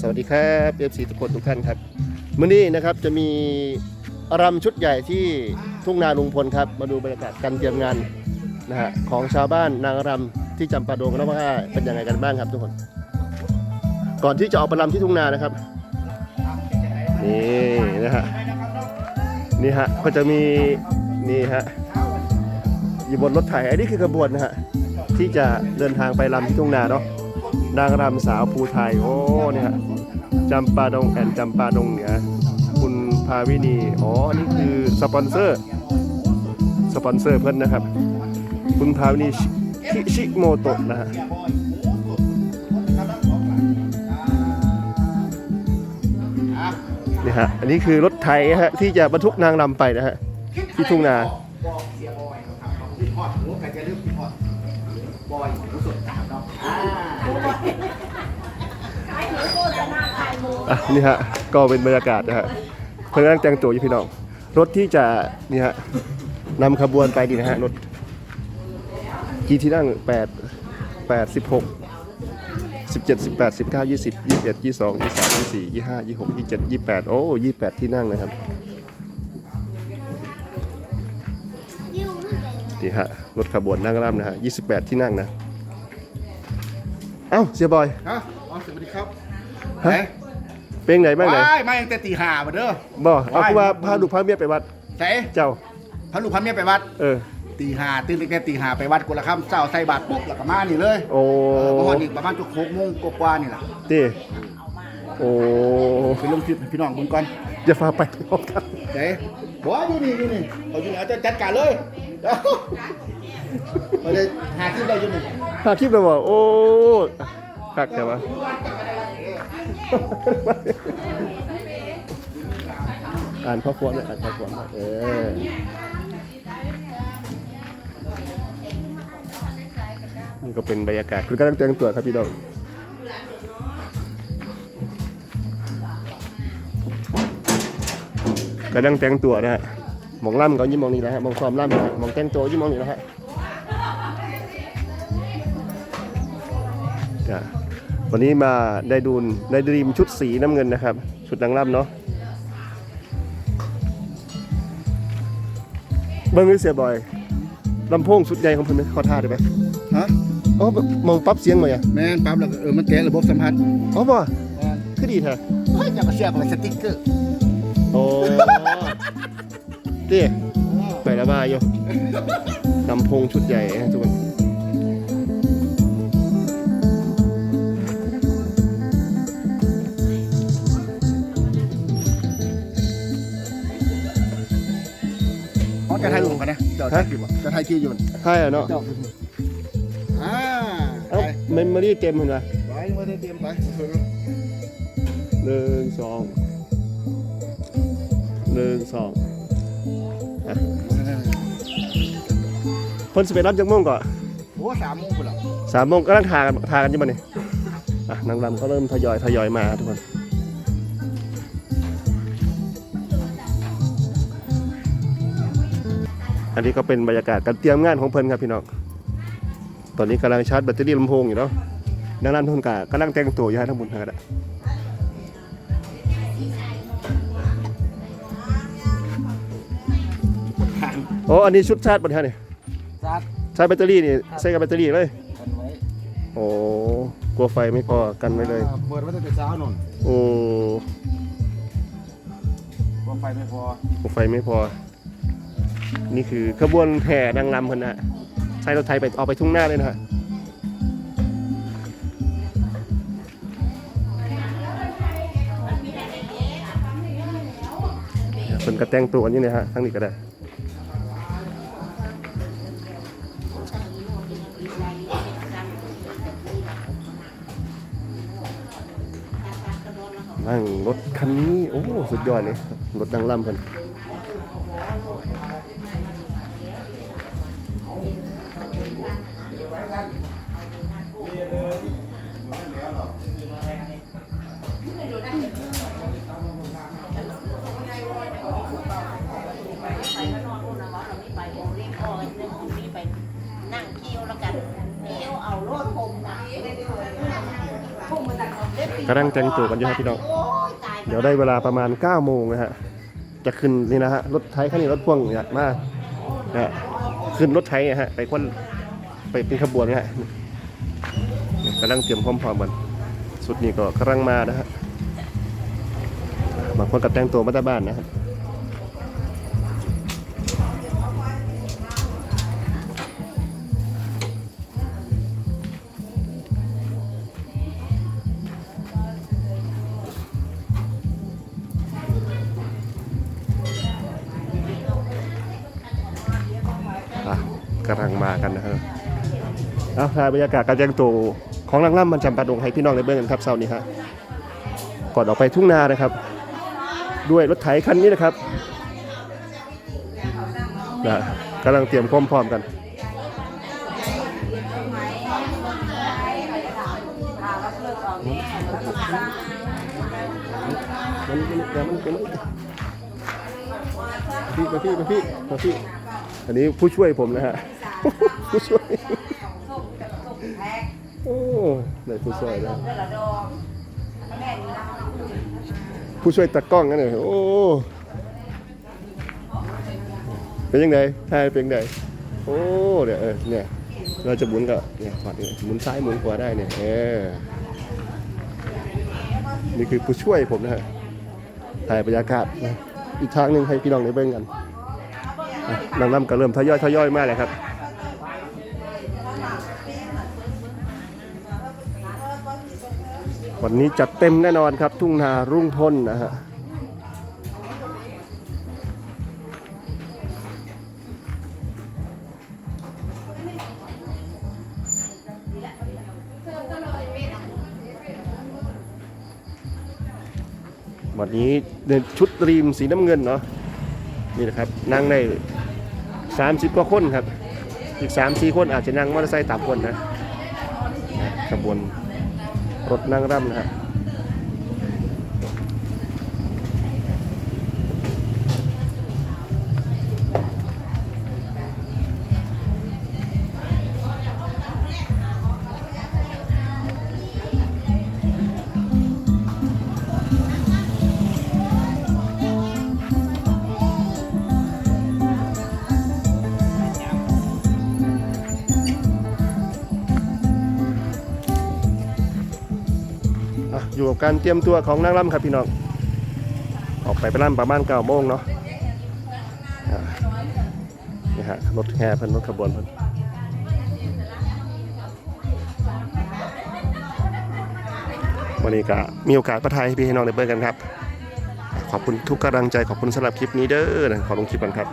สวัสดีครับเอฟซีทุกคนทุกท่านครับมื้อนี้นะครับจะมีรำชุดใหญ่ที่ทุ่งนาลุงพลครับ มาดูบรรยากาศการเตรียมงานนะฮะของชาวบ้านนางรำที่จำปาดงกันว่าเป็นยังไงกันบ้างครับทุกคน ก่อนที่จะออกไปรำที่ทุ่งนานะครับนี่นะฮะนี่ฮะก็จะมีนี่ฮะอยู่บนรถไถอันนี้คือกระบวนนะฮะที่จะเดินทางไปรำที่ทุ่งนาเนาะ นางรำสาวภูไทย โอ้เนี่ยฮะจำปาดงแอนจำปาดงเหนือคุณภาวินีอ๋ออันนี้คือสปอนเซอร์ สปอนเซอร์เพื่อนนะครับ คุณภาวินีชิคิชิโมโตะนะฮะนี่ฮะ อันนี้คือรถไถฮะที่จะบรรทุกนางรำไปนะฮะที่ทุ่งนา อะนี่ฮะก็เป็นบรรยากาศนะฮะเพื่อนกำลังแต่งตัวอยู่พี่น้อง รถที่จะนี่ฮะนำขบวนไปดีนะฮะรถกี่ที่นั่ง8 8 16 17 18 19 20 21 22 23 24 25 26 27 28โอ้28ที่นั่งนะครับนี่ฮะรถขบวนนั่งร่ำนะฮะ28ที่นั่งนะ เอ้าเสียบอยฮะอ๋อสวัสดีครับฮะ เป็นไงบ้างไหนว้ายมาตั้งแต่ตีห้ามาเด้อ บ่เอาคือว่าพาลูกพาเมียไปวัด ใส่เจ้า พระลูกพระเมียไปวัดเออ ตีห้าตื่นตั้งแต่ตีห้าไปวัดกุละคำเจ้าใส่บาตรปุ๊บแล้วก็มานี่เลยโอ้เออประมาณนี้ประมาณจุกหกโมงกว่าๆนี่แหละตีโอ้ไปลงคลิปให้พี่น้องเบิ่งก่อนจะพาไปพร้อมกันใส่บอกว่าอยู่นี่อยู่นี่เอาอยู่นี่เอาจะจัดการเลยเดี๋ยวเราจะหาคลิปได้อยู่นี่พาคลิปเลยบอกโอ้คักแต่ว่า อ่านข้อความเลยอ่านข้อควาเออนี่ก็เป็นบรรยากาศ คุณกำลังแต่งตัวครับพี่น้องกำลังแต่งตัวนะฮะหมองล่ำก็ยิ้มมองนี่นะฮะหมองซ้อมล่ำนะฮะหมองแต่งตัวยิ้มมองนี่นะฮะจ้ะ วันนี้มาได้ดูนได้ดีมชุดสีน้ำเงินนะครับ ชุดนางรำเนาะเบิ้งนี่เสียบ่อยลำโพงชุดใหญ่ของเพิ่นไหมเขาท่าได้ไหมฮะอ๋อมองปรั๊บเสียงมาอะแม่นปั๊บแล้วก็เออมันแกะระบบสัมผัสอ๋อบ่คือดีแท้เฮ้ยจะมาเสียบอะไรสติ๊กเกอร์โอ้ตีไปแล้วมาอยู่ลำโพงชุดใหญ่นะทุกคน จะถ่ายรูปกันนะเจ้าถ่ายคลิปอะจะถ่ายคลิปอยู่ใช่อะเนาะเจ้าอ่าเอ้าเมมโมรี่เต็มเห็นไหมไปไม่ได้เตรียมไปหนึ่งสองหนึ่งสองอะเพิ่นสิไปรับจังโมงก่อนโอ้สามโมงกูแล้วสามโมงก็นั่งทากันทากันอยู่มาเนี่ยอะนางรำก็เริ่มทยอยทยอยมาทุกคน นนี้ก็เป็นบรรยากาศการเตรียมงานของเพิ่นครับพี่น้อง ตอนนี้กำลังชาร์จแบตเตอรี่ลำโพงอยู่เนาะนางรำทุนกากำลังแต่งตัวอยู่ฮะทั้งบุญทางกันอะโอ้อันนี้ชุดชาร์จบัตรเนี่ยจัดชาร์จแบตเตอรี่นี่ใส่กับแบตเตอรี่เลยกันไว้โอ้กลัวไฟไม่พอกันไว้เลยเปิดไว้ตั้งแต่เช้าหน่นโอ้กลัวไฟไม่พอกลัวไฟไม่พอ นี่คือขบวนแห่นางรำคนนะใช้รถไทยไปเอาไปทุ่งหน้าเลยนะฮะคนก็แต่งตัวกันนี่นะฮะทั้งนี้ก็ได้นั่งรถคันนี้ โอ้ สุดยอดเลยรถดังล่ำเพิ่น กำลังแต่งตัวกันอยู่ครับพี่น้อง เดี๋ยวได้เวลาประมาณ9โมงนะฮะ จะขึ้นนี่นะฮะ รถไถคันนี้รถพ่วงอยากมากนะฮะขึ้นรถไถนะฮะ ไปควนไปเป็นขบวนนะฮะกำลังเตรียมความพร้อมกันสุดนี้ก็กำลังมานะฮะบางคนก็แต่งตัวมาตาบ้านนะครับ กำลังมากันนะครับเอาถ่ายบรรยากาศการแต่งตัวของนางร่ำมันจำปาดงให้พี่น้องได้เบิ่งกันครับเช้านี้ฮะก่อนออกไปทุ่งนานะครับ ด้วยรถไถคันนี้นะครับนะกำลังเตรียมความพร้อมกันมันมันมันมันพี่มาพี่มาพี่มาพี่อันนี้ผู้ช่วยผมนะฮะ ผู้ช่วยโอ้ได้ผู้ช่วยแล้วผู้ช่วยตัดกล้องนั่นเลยโอ้เป็นยังไงถ่ายเป็นยังไงโอ้เดี๋ยวเออเนี่ยเราจะหมุนก็เนี่ยขอดเนี่ยหมุนซ้ายหมุนขวาได้เนี่ยเออนี่คือผู้ช่วยผมนะฮะถ่ายบรรยากาศนะอีกทางหนึ่งให้พี่น้องได้เบิ่งกันอะนางรำก็เริ่มทยอยทยอยมากเลยครับ วันนี้จัดเต็มแน่นอนครับ ทุ่งนารุ่งพ้นนะฮะวันนี้ในชุดรีมสีน้ำเงินเนาะนี่นะครับนั่งใน30กว่าคนครับ อีก3 4คนอาจจะนั่งมอเตอร์ไซค์ตามคนนะขบวน รถนั่งร่ำนะฮะ อยู่กับการเตรียมตัวของนางร่ำครับพี่น้อง ออกไปไปร่ำประมาณ9โมงเนาะนี่ฮะรถแห่เพิ่นรถขบวนเพิ่นวันนี้ก็มีโอกาสประทายให้พี่ให้น้องได้เบิ่งกันครับ ขอบคุณทุกกำลังใจขอบคุณสำหรับคลิปนี้เด้อขอลงคลิปกันครับ